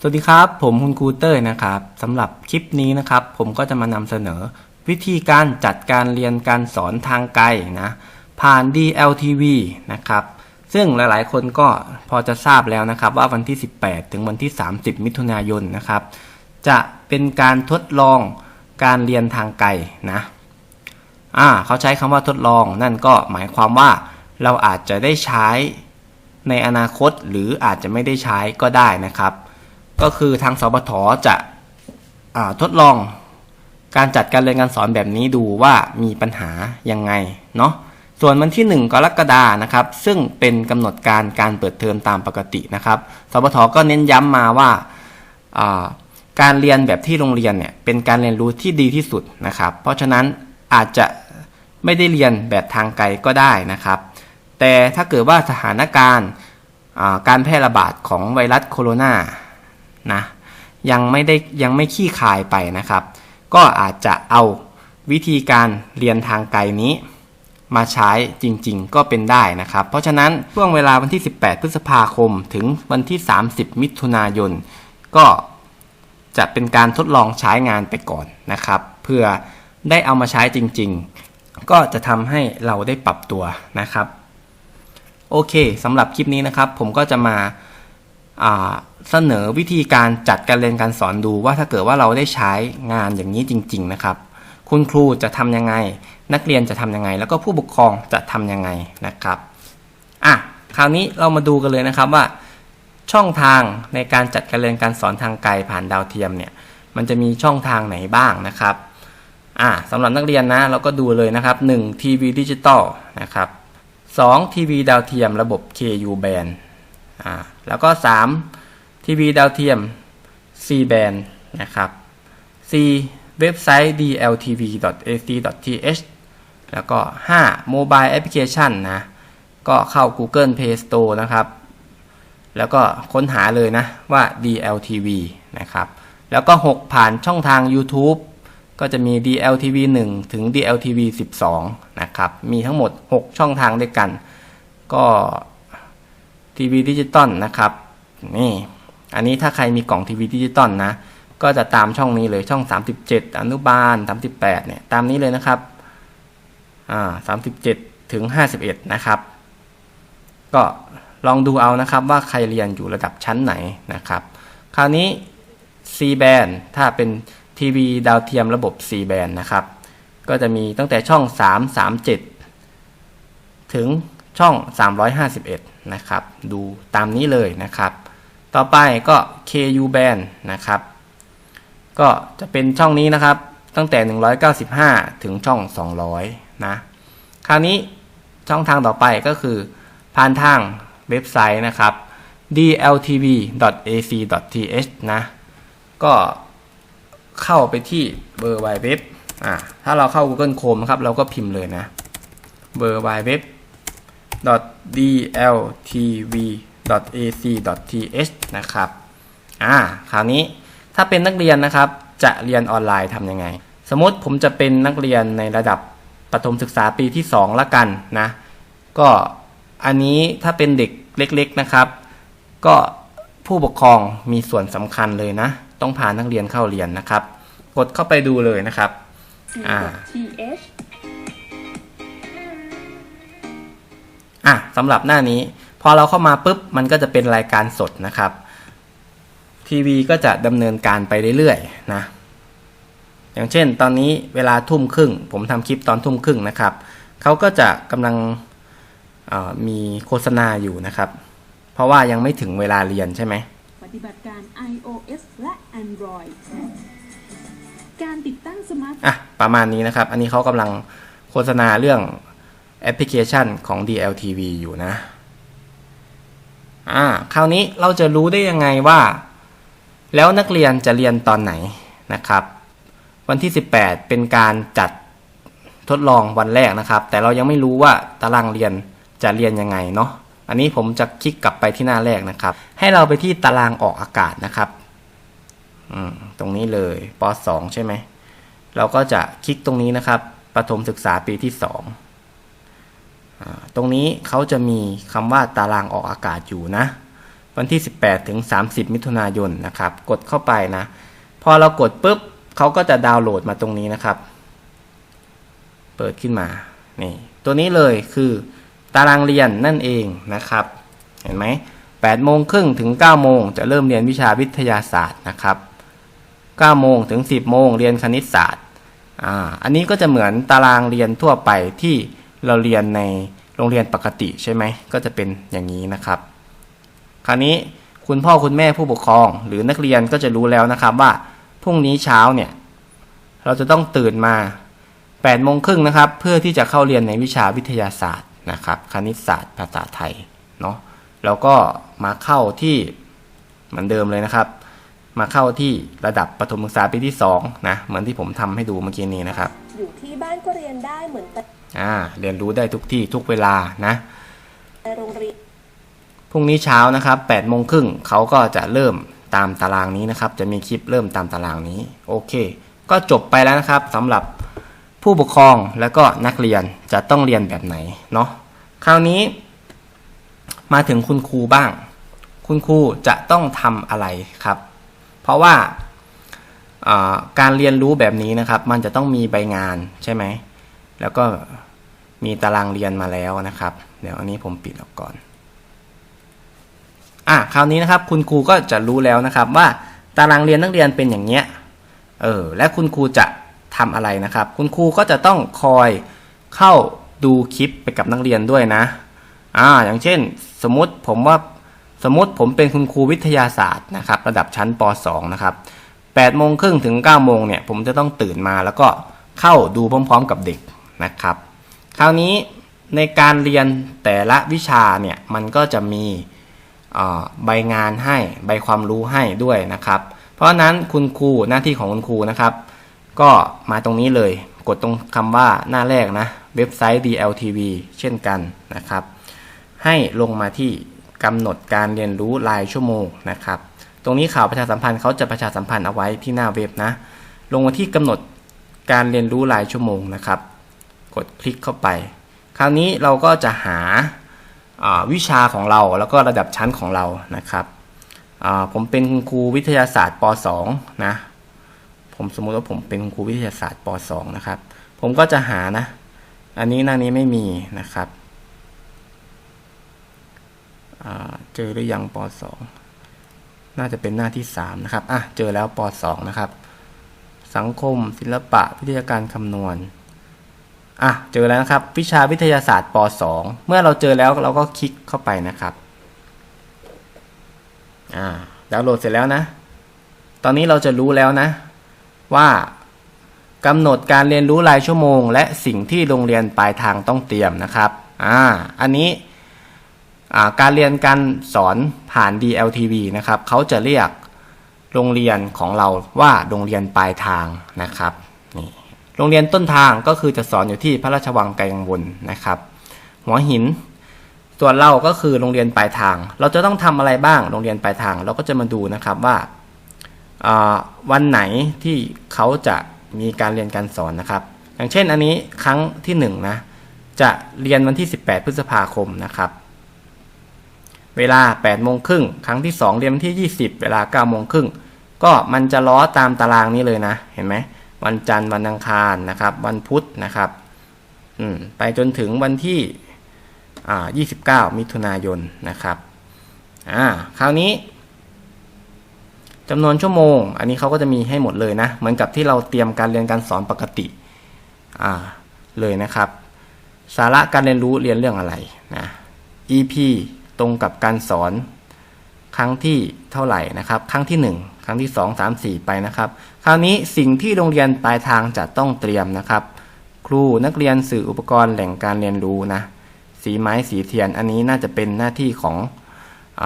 สวัสดีครับ ผมคุณครูเต้ยนะครับสำหรับคลิปนี้นะครับ ผมก็จะมานำเสนอ วิธีการจัดการเรียนการสอนทางไกลนะผ่าน DLTV นะครับ ซึ่งหลายๆ คนก็พอจะทราบแล้วนะครับ ว่าวันที่ 18 ถึงวันที่ 30 มิถุนายนนะครับ จะเป็นการทดลองการเรียนทางไกลนะอ่าเขาใช้คำว่าทดลอง นั่นก็หมายความว่าเราอาจจะได้ใช้ในอนาคตหรืออาจจะไม่ได้ใช้ก็ได้นะครับ ก็คือทางสบทจะทดลองการจัดการเรียนการสอนแบบนี้ดูว่ามีปัญหายังไงเนาะส่วนวันที่ 1 กรกฎานะครับ ซึ่งเป็นกำหนดการการเปิดเทอมตามปกตินะครับสบทก็เน้นย้ำมาว่าการเรียนแบบที่โรงเรียนเนี่ยเป็นการเรียนรู้ที่ดีที่สุดนะครับ เพราะฉะนั้นอาจจะไม่ได้เรียนแบบทางไกลก็ได้นะครับ แต่ถ้าเกิดว่าสถานการณ์การแพร่ระบาดของไวรัสโคโรนา นะยังไม่ได้ยังไม่ขี้คายไปนะครับ ก็อาจจะเอาวิธีการเรียนทางไกลนี้ มาใช้จริงๆ ก็เป็นได้นะครับ เพราะฉะนั้นช่วงเวลาวันที่ 18 พฤษภาคมถึงวันที่ 30 มิถุนายน ก็จะเป็นการทดลองใช้งานไปก่อนนะครับ เพื่อได้เอามาใช้จริงๆ ก็จะทำให้เราได้ปรับตัวนะครับ โอเคสำหรับคลิปนี้นะครับ ผมก็จะมาอ่า เสนอวิธีการจัดการเรียนการสอนดูว่าถ้าเกิดว่าเราได้ใช้งานอย่างนี้จริง ๆ นะครับ คุณครูจะทำยังไง นักเรียนจะทำยังไง แล้วก็ผู้ปกครองจะทำยังไงนะครับอะคราวนี้เรามาดูกันเลยนะครับว่า ช่องทางในการจัดการเรียนการสอนทางไกลผ่านดาวเทียมเนี่ย มันจะมีช่องทางไหนบ้างนะครับอ่าสำหรับนักเรียนนะเราก็ดูเลยนะครับ 1. ทีวีดิจิตอลนะครับ 2. ทีวีดาวเทียมระบบ KU band อ่าแล้วก็ 3. ทีวีดาวเทียม C band นะครับ 4. เว็บไซต์ dltv.ac.th แล้วก็ 5. Mobile Application นะ ก็เข้า Google Play Store นะครับ แล้วก็ค้นหาเลยนะว่า DLTV นะครับ แล้วก็ 6 ผ่านช่องทาง YouTube ก็จะมี DLTV 1 ถึง DLTV 12 นะครับ มีทั้งหมด 6 ช่องทางด้วยกัน ก็ ทีวีดิจิตอลนะครับนี่อันนี้ถ้าใครมีกล่องทีวีดิจิตอลนะก็จะตามช่องนี้เลยช่อง 37 อนุบาล 38เนี่ยตามนี้เลยนะครับอ่า37 ถึง 51 นะครับ ก็ลองดูเอานะครับว่าใครเรียนอยู่ระดับชั้นไหนนะครับ คราวนี้ C band ถ้าเป็นทีวีดาวเทียมระบบ C band นะครับ ก็จะมีตั้งแต่ช่อง 337 ถึงช่อง 351 นะครับ ดูตามนี้เลยนะครับ ต่อไปก็ KU band นะครับ ก็จะเป็นช่องนี้นะครับ ตั้งแต่ 195 ถึงช่อง 200 นะ คราวนี้ช่องทางต่อไปก็คือ ผ่านทางเว็บไซต์นะครับ dltv.ac.th นะ ก็เข้าไปที่เบอร์ y w e b อ่าถ้าเราเข้า Google Chrome นะครับ เราก็พิมพ์เลยนะเบอร์ y w e b dltv.ac.th นะครับอ่าคราวนี้ถ้าเป็นนักเรียนนะครับจะเรียนออนไลน์ทำยังไง สมมติผมจะเป็นนักเรียนในระดับประถมศึกษาปีที่ 2 ละกันนะ ก็อันนี้ถ้าเป็นเด็กเล็ก ๆนะครับ ก็ผู้ปกครองมีส่วนสำคัญเลยนะ ต้องพานักเรียนเข้าเรียนนะครับ กดเข้าไปดูเลยนะครับอ่า th อะสำหรับหน้านี้ พอเราเข้ามาปุ๊บมันก็จะเป็นรายการสดนะครับ ทีวีก็จะดำเนินการไปเรื่อยๆนะอย่างเช่น ตอนนี้เวลาทุ่มครึ่ง ผมทำคลิปตอนทุ่มครึ่งนะครับเขาก็จะกำลังเอ่อมีโฆษณาอยู่นะครับ เพราะว่ายังไม่ถึงเวลาเรียนใช่ไหมปฏิบัติการ iOS และ Android การติดตั้งสมาร์ทอะประมาณนี้นะครับ อันนี้เขากำลังโฆษณาเรื่อง แอปพลิเคชันของ DLTV อยู่นะ อ่า คราวนี้เราจะรู้ได้ยังไงว่า แล้วนักเรียนจะเรียนตอนไหนนะครับ วันที่ 18 เป็นการจัดทดลองวันแรกนะครับ แต่เรายังไม่รู้ว่าตารางเรียนจะเรียนยังไงเนาะ อันนี้ผมจะคลิกกลับไปที่หน้าแรกนะครับ ให้เราไปที่ตารางออกอากาศนะครับอืมตรงนี้เลยป .2 ใช่ไหม เราก็จะคลิกตรงนี้นะครับ ประถมศึกษาปีที่ 2 ตรงนี้เขาจะมีคำว่าตารางออกอากาศอยู่นะ วันที่ 18 ถึง 30 มิถุนายนนะครับ กดเข้าไปนะ พอเรากดปุ๊บเขาก็จะดาวน์โหลดมาตรงนี้นะครับ เปิดขึ้นมา นี่ ตัวนี้เลยคือตารางเรียนนั่นเองนะครับ เห็นไหม8โมงครึ่งถึง9โมงจะเริ่มเรียนวิชาวิทยาศาสตร์นะครับ9โมงถึง 10โมงเรียนคณิตศาสตร์ อ่า อันนี้ก็จะเหมือนตารางเรียนทั่วไปที่ เราเรียนในโรงเรียนปกติใช่ไหมก็จะเป็นอย่างนี้นะครับ คราวนี้คุณพ่อคุณแม่ผู้ปกครอง หรือนักเรียนก็จะรู้แล้วนะครับว่าพรุ่งนี้เช้าเนี่ยเราจะต้องตื่นมา8โมงครึ่งนะครับ เพื่อที่จะเข้าเรียนในวิชาวิทยาศาสตร์นะครับ คณิตศาสตร์ภาษาไทยเนาะแล้วก็มาเข้าที่เหมือนเดิมเลยนะครับ มาเข้าที่ระดับประถมศึกษาปีที่2นะเหมือนที่ผมทำให้ดูเมื่อกี้นี้นะครับ อยู่ที่บ้านก็เรียนได้เหมือน อ่าเรียนรู้ได้ทุกที่ทุกเวลานะโรงเรียนพรุ่งนี้เช้านะครับ8โมงครึ่งเขาก็จะเริ่มตามตารางนี้นะครับ จะมีคลิปเริ่มตามตารางนี้โอเค ก็จบไปแล้วนะครับสำหรับผู้ปกครองและก็นักเรียนจะต้องเรียนแบบไหนเนาะคราวนี้ มาถึงคุณครูบ้าง คุณครูจะต้องทำอะไรครับ เพราะว่าอ่าการเรียนรู้แบบนี้นะครับ มันจะต้องมีใบงานใช่ไหม แล้วก็มีตารางเรียนมาแล้วนะครับ เดี๋ยวอันนี้ผมปิดออกก่อน อะคราวนี้นะครับ คุณครูก็จะรู้แล้วนะครับว่าตารางเรียนนักเรียนเป็นอย่างเนี้ย เออ และคุณครูจะทำอะไรนะครับ คุณครูก็จะต้องคอยเข้าดูคลิปไปกับนักเรียนด้วยนะ อ่า อย่างเช่น สมมติผมว่าสมมติผมเป็นคุณครูวิทยาศาสตร์นะครับ ระดับชั้นป .2 นะครับ8โมงครึ่งถึง9โมงเนี่ยผมจะต้องตื่นมาแล้วก็เข้าดูพร้อม ๆ กับเด็ก นะครับ คราวนี้ในการเรียนแต่ละวิชาเนี่ยมันก็จะมีใบงานให้ใบความรู้ให้ด้วยนะครับ เพราะฉะนั้นคุณครูหน้าที่ของคุณครูนะครับ ก็มาตรงนี้เลยกดตรงคำว่าหน้าแรกนะเว็บไซต์ DLTV เช่นกันนะครับ ให้ลงมาที่กำหนดการเรียนรู้รายชั่วโมงนะครับ ตรงนี้ข่าวประชาสัมพันธ์เขาจะประชาสัมพันธ์เอาไว้ที่หน้าเว็บนะ ลงมาที่กำหนดการเรียนรู้รายชั่วโมงนะครับ กดคลิกเข้าไป คราวนี้เราก็จะหาาวิชาของเราแล้วก็ระดับชั้นของเรานะครับผมเป็นคุณครูวิทยาศาสตร์ป .2 นะผมสมมุติว่าผมเป็นคุณครูวิทยาศาสตร์ป .2 นะครับ ผมก็จะหานะ อันนี้หน้านี้ไม่มีนะครับเจอหรือยังป .2 น่าจะเป็นหน้าที่ 3 นะครับอะเจอแล้วป .2 นะครับ สังคมศิลปะวิทยาการคำนวณ อะเจอแล้วนะครับ วิชาวิทยาศาสตร์ป .2 เมื่อเราเจอแล้วเราก็คลิกเข้าไปนะครับอ่าดาวน์โหลดเสร็จแล้วนะ ตอนนี้เราจะรู้แล้วนะ ว่ากำหนดการเรียนรู้รายชั่วโมง และสิ่งที่โรงเรียนปลายทางต้องเตรียมนะครับอ่าอันนี้อ่าการเรียนการสอนผ่าน DLTV นะครับเขาจะเรียกโรงเรียนของเราว่าโรงเรียนปลายทางนะครับนี่ โรงเรียนต้นทางก็คือจะสอนอยู่ที่พระราชวังไกลกังวลนะครับ หัวหินส่วนเราก็คือโรงเรียนปลายทาง เราจะต้องทำอะไรบ้างโรงเรียนปลายทาง เราก็จะมาดูนะครับว่าาวันไหนที่เขาจะมีการเรียนการสอนนะครับ อย่างเช่นอันนี้ครั้งที่1นงนะจะเรียนวันที่ 18 พฤษภาคมนะครับ เวลา8โมงครึ่งครั้งที่ 2 เรียนวันที่ 20 เวลา9โมงครึ่งก็มันจะล้อตามตารางนี้เลยนะ เห็นไหม วันจันทร์วันอังคารนะครับ วันพุธนะครับไปจนถึงวันที่ 29 มิถุนายนนะครับอ่าคราวนี้จำนวนชั่วโมง อันนี้เขาก็จะมีให้หมดเลยนะ เหมือนกับที่เราเตรียมการเรียนการสอนปกติอ่าเลยนะครับ สาระการเรียนรู้เรียนเรื่องอะไรนะ EP ตรงกับการสอนครั้งที่เท่าไหร่นะครับ ครั้งที่ 1 รั้งที่ 2 3 4 ไปนะครับ คราวนี้สิ่งที่โรงเรียนปลายทางจะต้องเตรียมนะครับ ครูนักเรียนสื่ออุปกรณ์แหล่งการเรียนรู้นะสีไม้สีเทียนอันนี้น่าจะเป็นหน้าที่ของอ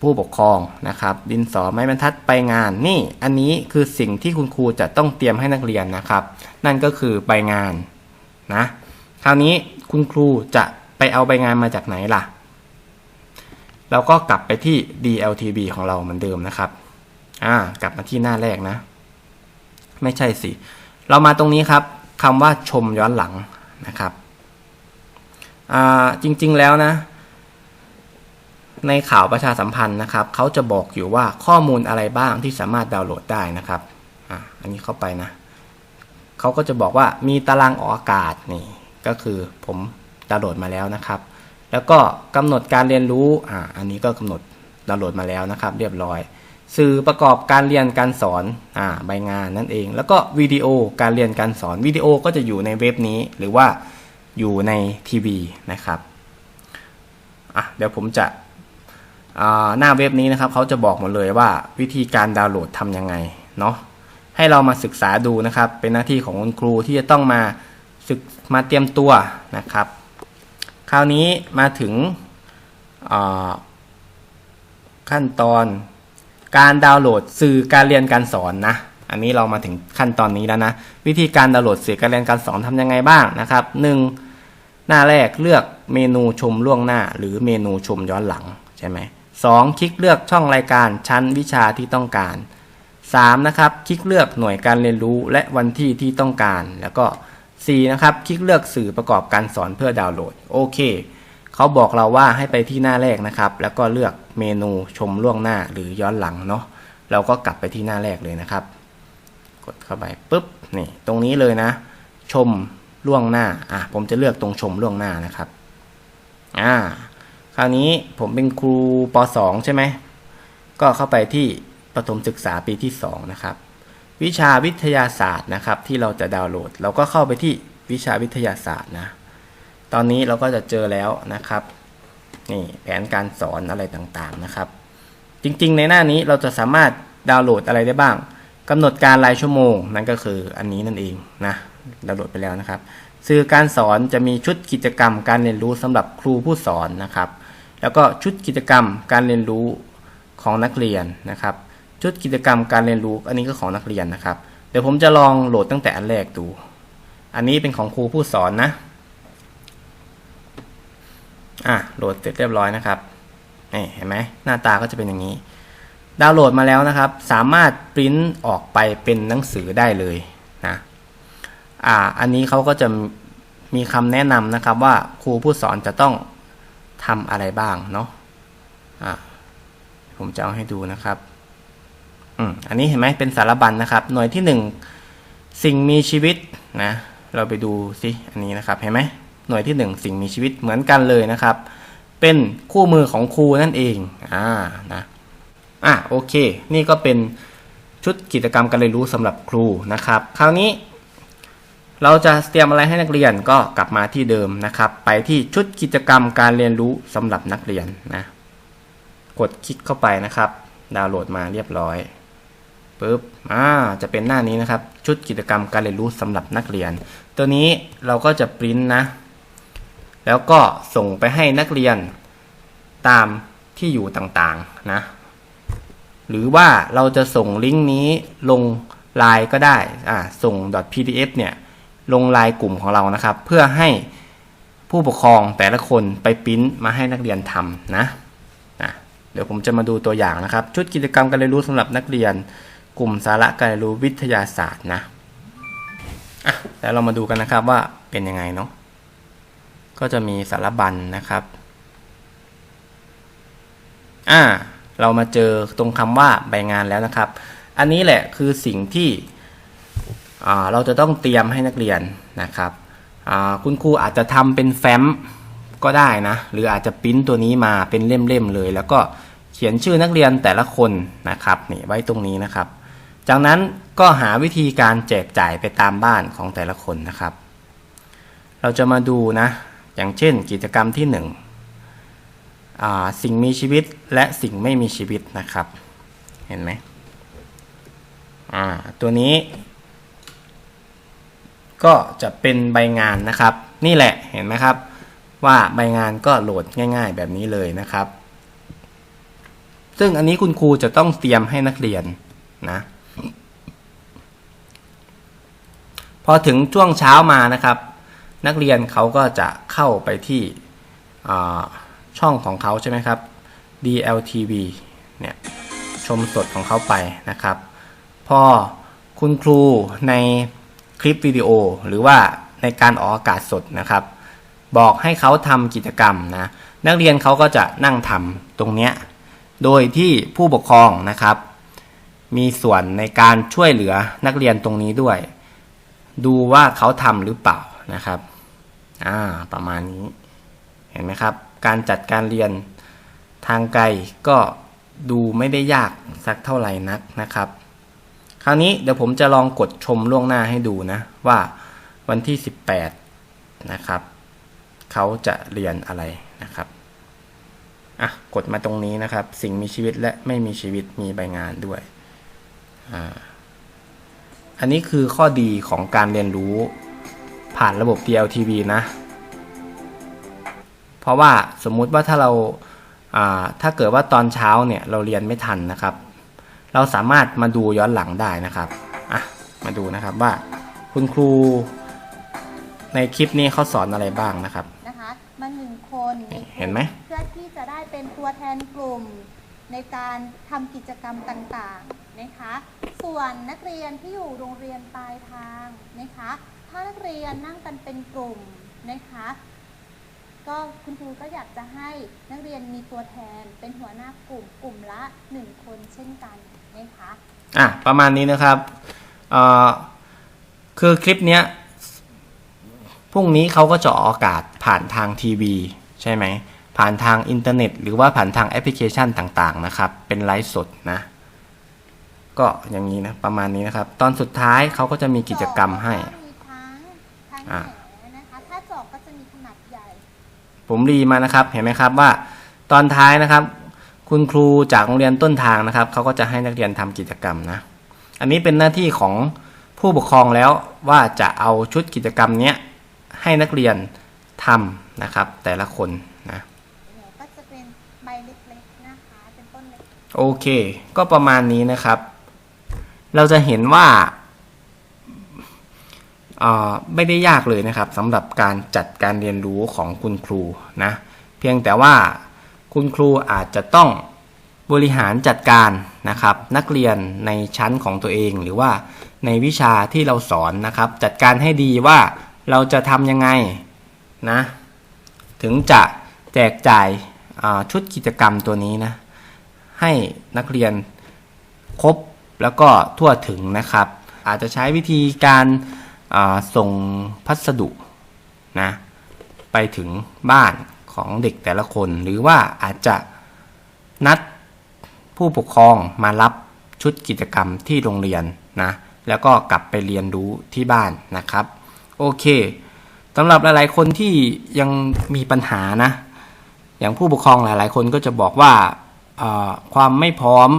ผู้ปกครองนะครับ ดินสอไม้บรรทัดไปงานนี่อันนี้คือสิ่งที่คุณครูจะต้องเตรียมให้นักเรียนนะครับ นั่นก็คือใบงานนะคราวนี้คุณครูจะไปเอาใบงานมาจากไหนล่ะ เราก็กลับไปที่ DLTV ของเราเหมือนเดิมนะครับ อ่ากลับมาที่หน้าแรกนะ ไม่ใช่สิ เรามาตรงนี้ครับคำว่าชมย้อนหลังนะครับอ่าจริงๆแล้วนะ ในข่าวประชาสัมพันธ์นะครับเขาจะบอกอยู่ว่าข้อมูลอะไรบ้างที่สามารถดาวน์โหลดได้นะครับอะอันนี้เข้าไปนะเขาก็จะบอกว่ามีตารางออกอากาศนี่ก็คือผมดาวน์โหลดมาแล้วนะครับ แล้วก็กำหนดการเรียนรู้อ่าอันนี้ก็กำหนดดาวน์โหลดมาแล้วนะครับ เรียบร้อย สื่อประกอบการเรียนการสอนอ่าใบงานนั่นเอง แล้วก็วิดีโอการเรียนการสอนวิดีโอก็จะอยู่ในเว็บนี้หรือว่าอยู่ในทีวีนะครับอะเดี๋ยวผมจะอ่าหน้าเว็บนี้นะครับเขาจะบอกหมดเลยว่าวิธีการดาวน์โหลดทำยังไงเนาะให้เรามาศึกษาดูนะครับ เป็นหน้าที่ของคุณครูที่จะต้องมาศึกมาเตรียมตัวนะครับ คราวนี้มาถึงขั้นตอน การดาวน์โหลดสื่อการเรียนการสอนนะ อันนี้เรามาถึงขั้นตอนนี้แล้วนะ วิธีการดาวน์โหลดสื่อการเรียนการสอนทำยังไงบ้างนะครับ 1. หน้าแรกเลือกเมนูชมล่วงหน้า หรือเมนูชมย้อนหลังใช่ไหมสองคลิกเลือกช่องรายการชั้นวิชาที่ต้องการ 3. นะครับ คลิกเลือกหน่วยการเรียนรู้และวันที่ที่ต้องการ แล้วก็ 4. นะครับ คลิกเลือกสื่อประกอบการสอนเพื่อดาวน์โหลด โอเค เขาบอกเราว่าให้ไปที่หน้าแรกนะครับ แล้วก็เลือก เมนูชมล่วงหน้าหรือย้อนหลังเนาะเราก็กลับไปที่หน้าแรกเลยนะครับ กดเข้าไปปุ๊บนี่ตรงนี้เลยนะ ชมล่วงหน้าอะผมจะเลือกตรงชมล่วงหน้านะครับอ่าคราวนี้ผมเป็นครูป .2 ใช่ไหมก็เข้าไปที่ประถมศึกษาปีที่ 2 นะครับ วิชาวิทยาศาสตร์นะครับ ที่เราจะดาวน์โหลด เราก็เข้าไปที่วิชาวิทยาศาสตร์นะ ตอนนี้เราก็จะเจอแล้วนะครับ นี่แผนการสอนอะไรต่างๆนะครับ จริงๆ ในหน้านี้เราจะสามารถดาวน์โหลดอะไรได้บ้างกำหนดการรายชั่วโมงนั่นก็คืออันนี้นั่นเองนะดาวน์โหลดไปแล้วนะครับสื่อการสอนจะมีชุดกิจกรรมการเรียนรู้สำหรับครูผู้สอนนะครับ แล้วก็ชุดกิจกรรมการเรียนรู้ของนักเรียนนะครับ ชุดกิจกรรมการเรียนรู้อันนี้ก็ของนักเรียนนะครับ เดี๋ยวผมจะลองโหลดตั้งแต่อันแรกดู อันนี้เป็นของครูผู้สอนนะ อะโหลดเสร็จเรียบร้อยนะครับนี่เห็นไหมหน้าตาก็จะเป็นอย่างนี้ ดาวน์โหลดมาแล้วนะครับ สามารถปริ้นออกไปเป็นหนังสือได้เลยนะอ่าอันนี้เขาก็จะมีคำแนะนำนะครับว่าครูผู้สอนจะต้องทำอะไรบ้างเนาะอ่าผมจะเอาให้ดูนะครับอืมอันนี้เห็นไหมเป็นสารบัญนะครับ หน่วยที่หนึ่งสิ่งมีชีวิตนะ เราไปดูสิอันนี้นะครับเห็นไหม หน่วยที่ 1 สิ่งมีชีวิตเหมือนกันเลยนะครับ เป็นคู่มือของครูนั่นเองอ่านะอะโอเค นี่ก็เป็นชุดกิจกรรมการเรียนรู้สำหรับครูนะครับ คราวนี้ เราจะเตรียมอะไรให้นักเรียนก็กลับมาที่เดิมนะครับ ไปที่ชุดกิจกรรมการเรียนรู้สำหรับนักเรียนนะกดคลิกเข้าไปนะครับ ดาวน์โหลดมาเรียบร้อยปุ๊บอ่าจะเป็นหน้านี้นะครับ ชุดกิจกรรมการเรียนรู้สำหรับนักเรียน ตัวนี้เราก็จะปริ้นนะ แล้วก็ส่งไปให้นักเรียนตามที่อยู่ต่างๆนะหรือว่าเราจะส่งลิงก์นี้ลงไลน์ก็ได้อ่าส่ง .pdf เนี่ยลงไลน์กลุ่มของเรานะครับ เพื่อให้ผู้ปกครองแต่ละคนไปปริ้นมาให้นักเรียนทำนะนะเดี๋ยวผมจะมาดูตัวอย่างนะครับ ชุดกิจกรรมการเรียนรู้สำหรับนักเรียน กลุ่มสาระการเรียนรู้วิทยาศาสตร์นะอะแล้วเรามาดูกันนะครับว่าเป็นยังไงเนาะ ก็จะมีสารบัญนนะครับ อ่า เรามาเจอตรงคำว่าใบงานแล้วนะครับ อันนี้แหละคือสิ่งที่เราจะต้องเตรียมให้นักเรียนนะครับ คุณครูอาจจะทำเป็นแฟ้มก็ได้นะ หรืออาจจะปริ้นตัวนี้มาเป็นเล่มๆเลย แล้วก็เขียนชื่อนักเรียนแต่ละคนนะครับนี่ไว้ตรงนี้นะครับ จากนั้นก็หาวิธีการแจกจ่ายไปตามบ้านของแต่ละคนนะครับ เราจะมาดูนะ อย่างเช่น กิจกรรมที่หนึ่งสิ่งมีชีวิตและสิ่งไม่มีชีวิตนะครับ เห็นไหมตัวนี้ ก็จะเป็นใบงานนะครับ นี่แหละเห็นไหมครับ ว่าใบงานก็โหลดง่าย ๆ แบบนี้เลยนะครับ ซึ่งอันนี้คุณครูจะต้องเตรียมให้นักเรียนนะพอถึงช่วงเช้ามานะครับ นักเรียนเขาก็จะเข้าไปที่ช่องของเขาใช่ไหมครับ DLTV เนี่ยชมสดของเขาไปนะครับ พอคุณครูในคลิปวิดีโอหรือว่าในการออกอากาศสดนะครับ บอกให้เขาทำกิจกรรมนะนักเรียนเขาก็จะนั่งทำตรงเนี้ยโดยที่ผู้ปกครองนะครับ มีส่วนในการช่วยเหลือนักเรียนตรงนี้ด้วย ดูว่าเขาทำหรือเปล่า นะครับอ่าประมาณนี้เห็นไหมครับ การจัดการเรียนทางไกลก็ดูไม่ได้ยากสักเท่าไหร่นักนะครับ คราวนี้เดี๋ยวผมจะลองกดชมล่วงหน้าให้ดูนะ ว่าวันที่ 18 นะครับเขาจะเรียนอะไรนะครับอะกดมาตรงนี้นะครับ สิ่งมีชีวิตและไม่มีชีวิตมีใบงานด้วยอ่าอันนี้คือข้อดีของการเรียนรู้ ผ่านระบบ DLTV นะ เพราะว่าสมมุติว่าถ้าเราอ่าถ้าเกิดว่าตอนเช้าเนี่ยเราเรียนไม่ทันนะครับ เราสามารถมาดูย้อนหลังได้นะครับอะมาดูนะครับว่าคุณครูในคลิปนี้เขาสอนอะไรบ้างนะครับนะคะมาหนึ่งคนในกลุ่เห็นไหมเพื่อที่จะได้เป็นตัวแทนกลุ่มในการทำกิจกรรมต่างๆนะคะ ส่วนนักเรียนที่อยู่โรงเรียนปลายทางนะคะ ถ้านักเรียนนั่งกันเป็นกลุ่มนะคะ ก็คุณครูก็อยากจะให้นักเรียนมีตัวแทนเป็นหัวหน้ากลุ่มกลุ่มละหนึ่งคนเช่นกันนะคะอะประมาณนี้นะครับเอ่อคือคลิปเนี้ยพรุ่งนี้เขาก็จะออกอากาศผ่านทางทีวี ใช่ไหม ผ่านทางอินเทอร์เน็ต หรือว่าผ่านทางแอปพลิเคชันต่างๆนะครับ เป็นไลฟ์สดนะ ก็อย่างนี้นะ ประมาณนี้นะครับ ตอนสุดท้ายเขาก็จะมีกิจกรรมให้ ทั้งอะแหนนะคะ ถ้าจอกก็จะมีขนาดใหญ่ ผมรีมานะครับ เห็นไหมครับว่าตอนท้ายนะครับ คุณครูจากโรงเรียนต้นทางนะครับเขาก็จะให้นักเรียนทำกิจกรรมนะ อันนี้เป็นหน้าที่ของผู้ปกครองแล้วว่าจะเอาชุดกิจกรรมเนี้ยให้นักเรียนทำนะครับ แต่ละคนนะเนี่ยก็จะเป็นใบเล็กๆนะคะเป็นต้นเล็กโอเค ก็ประมาณนี้นะครับ เราจะเห็นว่าเอ่อ ไม่ได้ยากเลยนะครับสำหรับการจัดการเรียนรู้ของคุณครูนะเพียงแต่ว่าคุณครูอาจจะต้องบริหารจัดการนะครับ นักเรียนในชั้นของตัวเอง หรือว่าในวิชาที่เราสอนนะครับ จัดการให้ดีว่าเราจะทำยังไงนะถึงจะแจกจ่ายชุดกิจกรรมตัวนี้นะให้นักเรียนครบแล้วก็ทั่วถึงนะครับ อาจจะใช้วิธีการ ส่งพัสดุนะไปถึงบ้านของเด็กแต่ละคน หรือว่าอาจจะนัดผู้ปกครองมารับชุดกิจกรรมที่โรงเรียนนะแล้วก็กลับไปเรียนรู้ที่บ้านนะครับ โอเคสำหรับหลายๆคนที่ยังมีปัญหานะอย่างผู้ปกครองหลายๆ คนก็จะบอกว่าความไม่พร้อม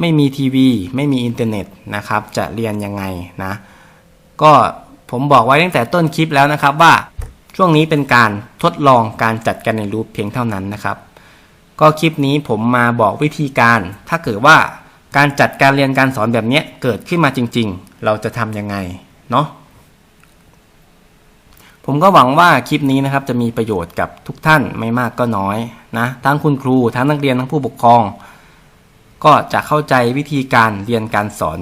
ไม่มีทีวี ไม่มีอินเทอร์เน็ตนะครับ จะเรียนยังไงนะ ก็ผมบอกไว้ตั้งแต่ต้นคลิปแล้วนะครับว่าช่วงนี้เป็นการทดลองการจัดการในรูปเพียงเท่านั้นนะครับ ก็คลิปนี้ผมมาบอกวิธีการ ถ้าเกิดว่าการจัดการเรียนการสอนแบบนี้เกิดขึ้นมาจริง ๆ เราจะทำยังไงเนาะผมก็หวังว่าคลิปนี้นะครับจะมีประโยชน์กับทุกท่านไม่มากก็น้อยนะทั้งคุณครูทั้งนักเรียนทั้งผู้ปกครอง ก็จะเข้าใจวิธีการเรียนการสอน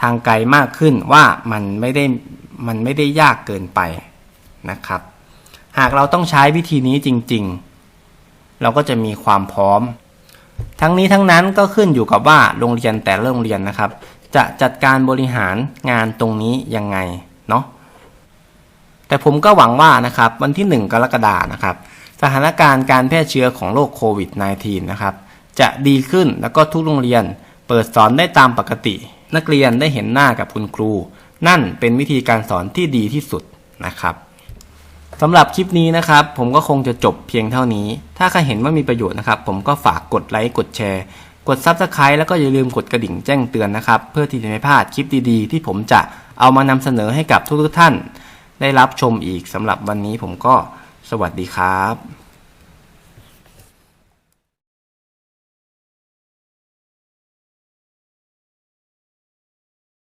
ทางไกลมากขึ้นว่ามันไม่ได้มันไม่ได้ยากเกินไปนะครับ หากเราต้องใช้วิธีนี้จริง ๆ เราก็จะมีความพร้อม ทั้งนี้ทั้งนั้นก็ขึ้นอยู่กับว่าโรงเรียนแต่ละโรงเรียนนะครับ จะจัดการบริหารงานตรงนี้ยังไงเนาะแต่ผมก็หวังว่านะครับวันที่ 1 กรกฎานะครับ สถานการณ์การแพร่เชื้อของโรคโควิด -19 นะครับ จะดีขึ้นแล้วก็ทุกโรงเรียนเปิดสอนได้ตามปกติ นักเรียนได้เห็นหน้ากับคุณครู นั่นเป็นวิธีการสอนที่ดีที่สุดนะครับสำหรับคลิปนี้นะครับ ผมก็คงจะจบเพียงเท่านี้ ถ้าใครเห็นว่ามีประโยชน์นะครับ ผมก็ฝากกดไลค์กดแชร์ กด Subscribe แล้วก็อย่าลืมกดกระดิ่งแจ้งเตือนนะครับ เพื่อที่จะไม่พลาดคลิปดีๆ ที่ผมจะเอามานำเสนอให้กับทุกๆท่าน ได้รับชมอีกสำหรับวันนี้ผมก็สวัสดีครับ